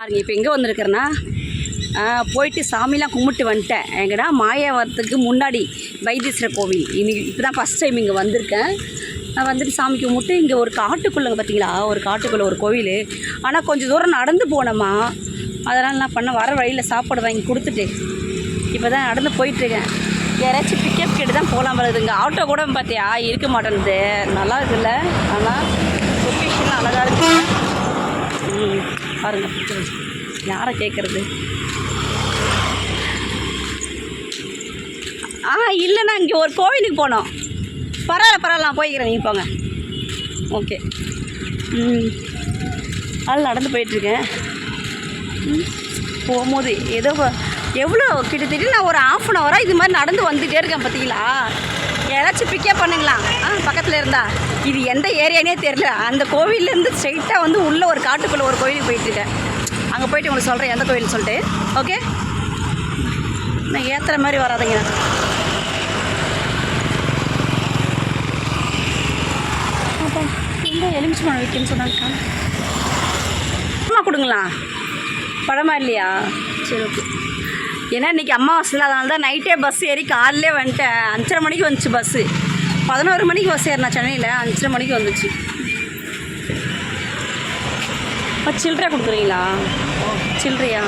பாருங்க இப்போ எங்கே வந்திருக்கிறேன்னா போயிட்டு சாமிலாம் கும்பிட்டு வந்துட்டேன். எங்கடா மாயாவரத்துக்கு முன்னாடி வைத்தீஸ்வரர் கோவில். இன்னைக்கு இப்போ தான் ஃபஸ்ட் டைம் இங்கே வந்திருக்கேன். நான் வந்துட்டு சாமி கும்பிட்டு இங்கே ஒரு காட்டுக்குள்ளே பார்த்தீங்களா ஒரு காட்டுக்குள்ளே ஒரு கோவில். ஆனால் கொஞ்சம் தூரம் நடந்து போனோமா அதனால் நான் பண்ண வர வழியில் சாப்பாடு வாங்கி கொடுத்துட்டு இப்போ தான் நடந்து போயிட்டுருக்கேன். யாராச்சும் பிக்கப் கேட்டு தான் போகலாம் வருதுங்க ஆட்டோ கூட பார்த்தியா இருக்க மாட்டேங்குது நல்லா இருக்குல்ல? ஆனால் லொக்கேஷன் அழகாக இருக்குது பாருங்க யாரை கேட்குறது ஆ இல்லைண்ணா இங்கே ஒரு கோவிலுக்கு போனோம். பரவாயில்ல பரவாயில்ல நான் போய்க்கிறேன் நீங்கள் போங்க. ஓகே. ம். அது நடந்து போயிட்டுருக்கேன் ம், போகும்போது ஏதோ எவ்வளோ? கிட்டத்தட்ட நான் ஒரு ஆஃப் அன் ஹவராக இது மாதிரி நடந்து வந்துகிட்டே இருக்கேன் பார்த்தீங்களா? யாராச்சும் பிக்கப் பண்ணுங்களா? ஆ பக்கத்தில் இருந்தா. இது எந்த ஏரியானே தெரில அந்த கோவில்லேருந்து ஸ்ட்ரைட்டாக வந்து உள்ளே ஒரு காட்டுக்குள்ளே ஒரு கோயிலுக்கு போயிட்டுருக்கேன் அங்கே போயிட்டு உங்களுக்கு சொல்கிறேன் எந்த கோயில்னு சொல்லிட்டு. ஓகே நான் ஏற்றுற மாதிரி வராதுங்க. அப்பா எங்கே எலுமிச்சு மழை வைக்கணும்னு சொன்னாங்க. அம்மா கொடுங்களா? பழமா இல்லையா? சரி ஓகே ஏன்னா இன்றைக்கி அம்மாவாசை அதனால தான் நைட்டே பஸ் ஏறி காலையிலே வந்துட்டேன். அஞ்சரை மணிக்கு வந்துச்சு பஸ்ஸு பதினோரு மணிக்கு பஸ் ஏறினா சென்னையில் அஞ்சரை மணிக்கு வந்துச்சு. அப்போ சில்லறை கொடுக்குறீங்களா சில்லறையா?